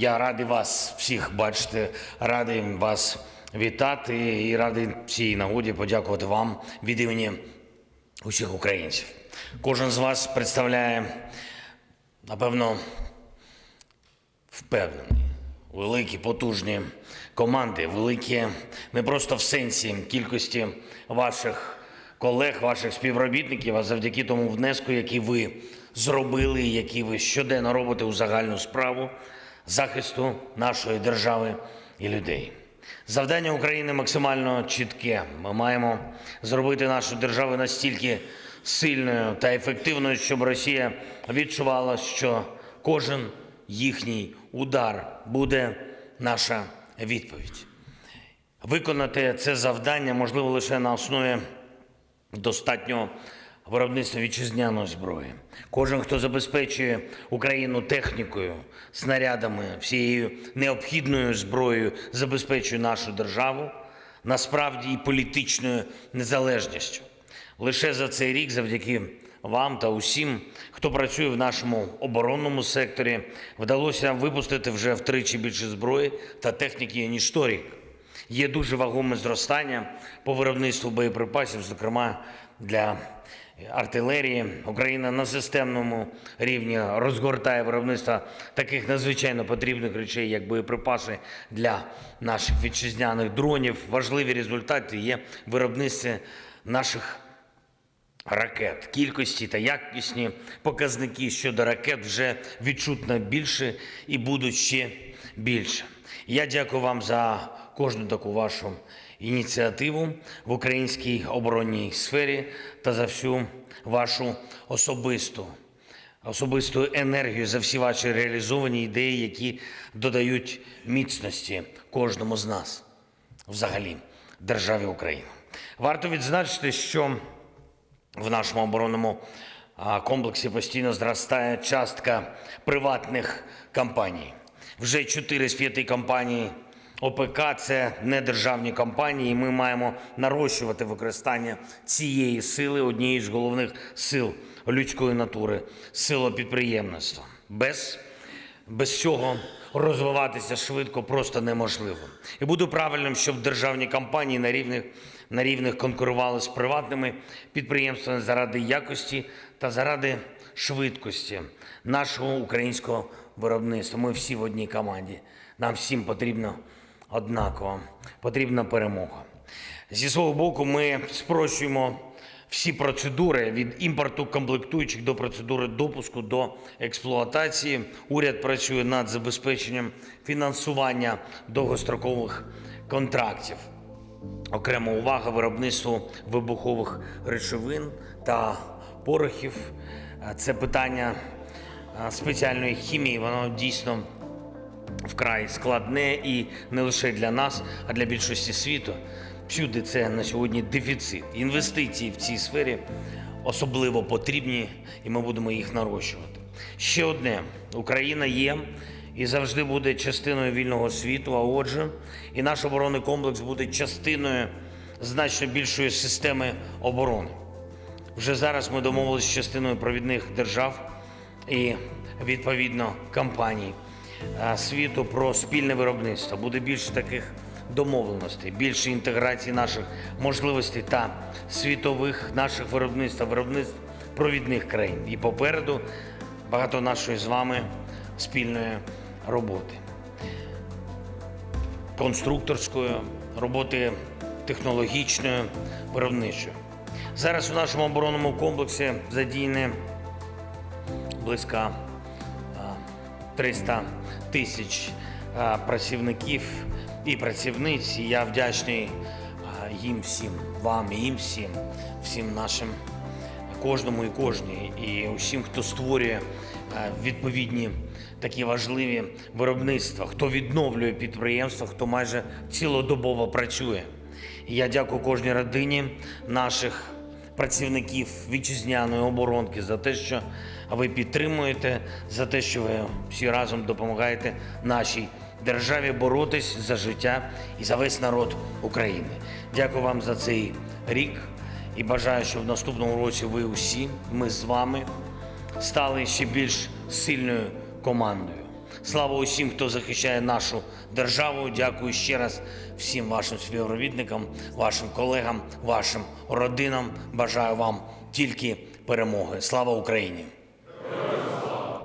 Я радий вас всіх бачити, радий вас вітати і радий цій нагоді подякувати вам від імені усіх українців. Кожен з вас представляє, напевно, впевнений, великі, потужні команди, великі не просто в сенсі кількості ваших колег, ваших співробітників, а завдяки тому внеску, який ви зробили, який ви щоденно робите у загальну справу захисту нашої держави і людей. Завдання України максимально чітке. Ми маємо зробити нашу державу настільки сильною та ефективною, щоб Росія відчувала, що кожен їхній удар буде наша відповідь. Виконати це завдання можливо лише на основі достатнього виробництва вітчизняної зброї. Кожен, хто забезпечує Україну технікою, снарядами, всією необхідною зброєю, забезпечує нашу державу насправді і політичною незалежністю. Лише за цей рік, завдяки вам та усім, хто працює в нашому оборонному секторі, вдалося випустити вже втричі більше зброї та техніки ніж торік. Є дуже вагоме зростання по виробництву боєприпасів, зокрема для артилерії. Україна на системному рівні розгортає виробництво таких надзвичайно потрібних речей, як боєприпаси для наших вітчизняних дронів. Важливі результати є в виробництві наших ракет. Кількості та якісні показники щодо ракет вже відчутно більше і будуть ще більше. Я дякую вам за кожну таку вашу ініціативу в українській оборонній сфері та за всю вашу особисту особисту енергію за всі ваші реалізовані ідеї, які додають міцності кожному з нас, взагалі, державі Україна. Варто відзначити, що в нашому оборонному комплексі постійно зростає частка приватних компаній. Вже 4 з 5 компаній ОПК це не державні компанії. і Ми маємо нарощувати використання цієї сили, однієї з головних сил людської натури, сила підприємництва. Без без цього розвиватися швидко просто неможливо. І буде правильним, щоб державні компанії на рівних, на рівних конкурували з приватними підприємствами заради якості та заради швидкості нашого українського виробництва. Ми всі в одній команді. Нам всім потрібно однаково, потрібна перемога. Зі свого боку, ми спрощуємо всі процедури від імпорту комплектуючих до процедури допуску до експлуатації. Уряд працює над забезпеченням фінансування довгострокових контрактів. Окрема увага виробництву вибухових речовин та порохів. Це питання спеціальної хімії. Воно дійсно вкрай складне і не лише для нас, а для більшості світу. Всюди це на сьогодні дефіцит. Інвестиції в цій сфері особливо потрібні, і ми будемо їх нарощувати. Ще одне: Україна є і завжди буде частиною вільного світу. А отже, і наш оборонний комплекс буде частиною значно більшої системи оборони. Вже зараз ми домовилися з частиною провідних держав і відповідно компаній світу про спільне виробництво. Буде більше таких домовленостей, більше інтеграції наших можливостей та світових наших виробництв, виробництв провідних країн. І попереду багато нашої з вами спільної роботи. Конструкторської, роботи технологічної, виробничої. Зараз у нашому оборонному комплексі задіяні близько 300 тисяч працівників і працівниць. І я вдячний їм всім, вам і їм всім, всім нашим, кожному і кожній, і усім, хто створює відповідні такі важливі виробництва, хто відновлює підприємства, хто майже цілодобово працює. І я дякую кожній родині наших працівників вітчизняної оборонки за те, що ви підтримуєте, за те, що ви всі разом допомагаєте нашій державі боротись за життя і за весь народ України. Дякую вам за цей рік і бажаю, щоб в наступному році ви усі, ми з вами, стали ще більш сильною командою. Слава усім, хто захищає нашу державу. Дякую ще раз всім вашим співробітникам, вашим колегам, вашим родинам. Бажаю вам тільки перемоги. Слава Україні!